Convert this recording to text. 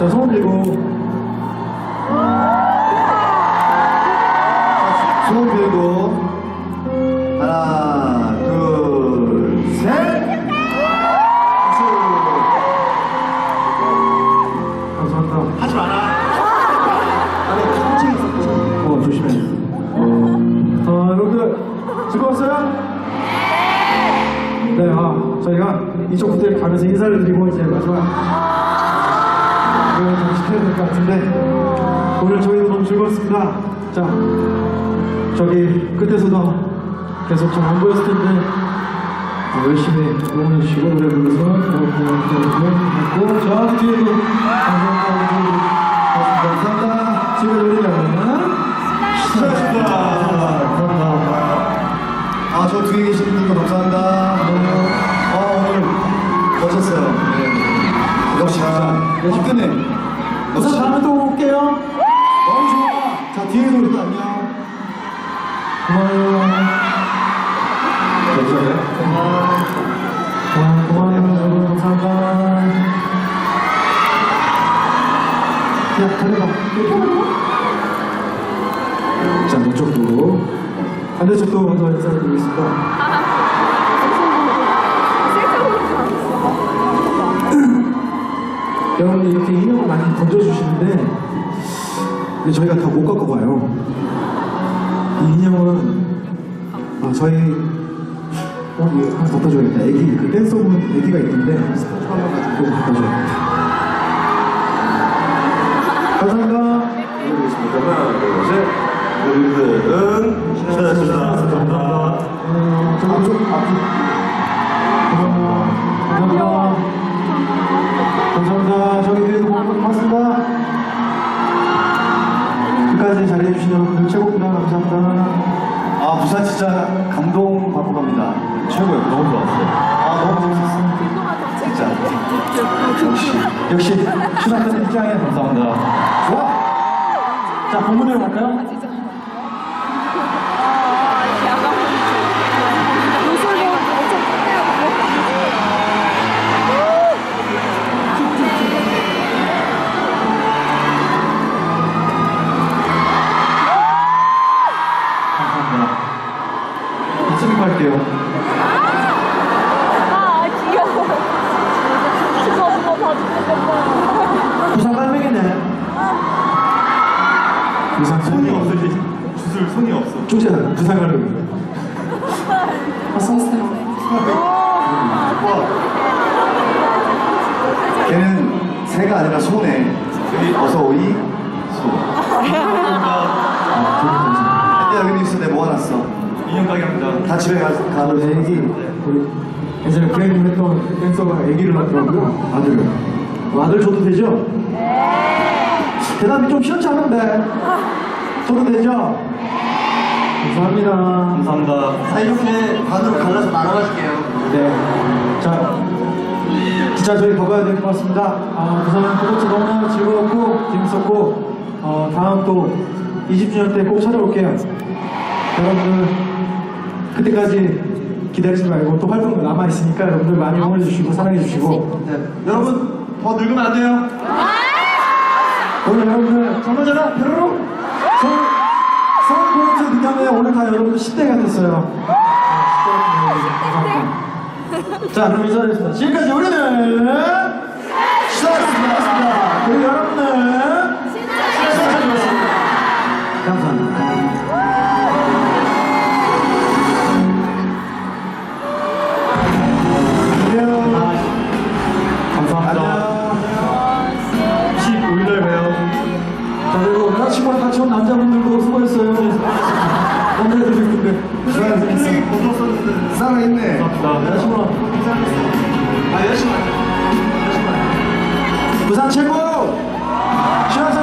자, 손 들고. 손 들고. 하나, 둘, 셋. 박수. 감사합니다. 하지 마라. 아니, 깜찍이 있어. 어, 조심해. 어, 여러분들, 즐거웠어요? 네, 아, 저희가 이쪽 무대를 가면서 인사를 드리고 이제 마지막 공연을 좀 시켜야 될 것 같은데, 오늘 저희도 너무 즐거웠습니다. 자, 저기 끝에서도 계속 좀안 보였을 텐데, 어, 열심히 응원해주시고 노래 여러분들 받고, 저 뒤에도 감사합니다. 지금 노래자는 수고하셨습니다. 감사합니다. 아, 저 뒤에 계신 진짜. 역시 끝내. 우선 다음에 또 올게요. 너무 좋아. 자, 뒤에 노래도 안녕. 고마워요. 괜찮아요? 고마워요. 고마워요. 여러분, 감사합니다. 야, 가려봐. 자, 이쪽도. 반대쪽도 먼저 인사를 드리겠습니다. 여러분들 이렇게 인형을 많이 던져주시는데, 저희가 다 못 갖고 가요. 이 인형은, 아, 저희, 어, 이거 하나 갖다 줘야겠다. 애기, 그 댄서분 애기가 있는데, 이거 갖다 줘야겠다. 감사합니다. 하나, 둘, 셋. 우리들은 신나셨습니다. 감사합니다. 어, 저기 좀 앞으로. 감사 여러분들 최고입니다. 감사합니다. 아, 부산 진짜 감동 받고 갑니다. 최고예요. 너무 좋았어요. 아, 너무 재밌었어요. 진짜. 역시. 역시 신학생 입장에 감사합니다. 좋아. 자 본문으로 갈까요? 할게요. 아 귀여워. 저거 저거 다 죽겠다. 부산 갈매기네. 부산 손이 갈매기. 없으시, 주술 손이 없어. 쪼재다. 부산 갈매기. 걔는 새가 아니라 소네. 어서 오이, 소. 아, 야, 여기 있어. 내가 모아놨어. 인형 가게 합니다. 다 집에 가, 가. 저기 애기 우리 예전에 브레이킹 했던 댄서가 애기를 낳더라고요. 아들을. 뭐 아들 줘도 되죠? 대답이 좀 시원치 않은데. 줘도 되죠? 감사합니다. 감사합니다. 자, 이렇게 반으로 갈라서 나눠가줄게요. 네. 자, 진짜 저희 가봐야 될 것 같습니다. 아, 부산 콘서트 너무나 즐거웠고, 재밌었고, 어, 다음 또 20주년 때 꼭 찾아올게요. 여러분들, 그때까지 기다리지 말고 또 활동 남아있으니까 여러분들 많이 응원해주시고, 사랑해주시고, 네. 여러분, 더 늙으면 안 돼요. 오늘 여러분들! 서울, 서울 콘서트 기념에 오늘 다 여러분들 10대가 됐어요. 네, 10대 같은 여러분들, 감사합니다. 자, 그럼 인사드리겠습니다. 지금까지 우리는 살아있네. 감사합니다. 여자친구랑. 아, 열심히 부산 최고! 살아있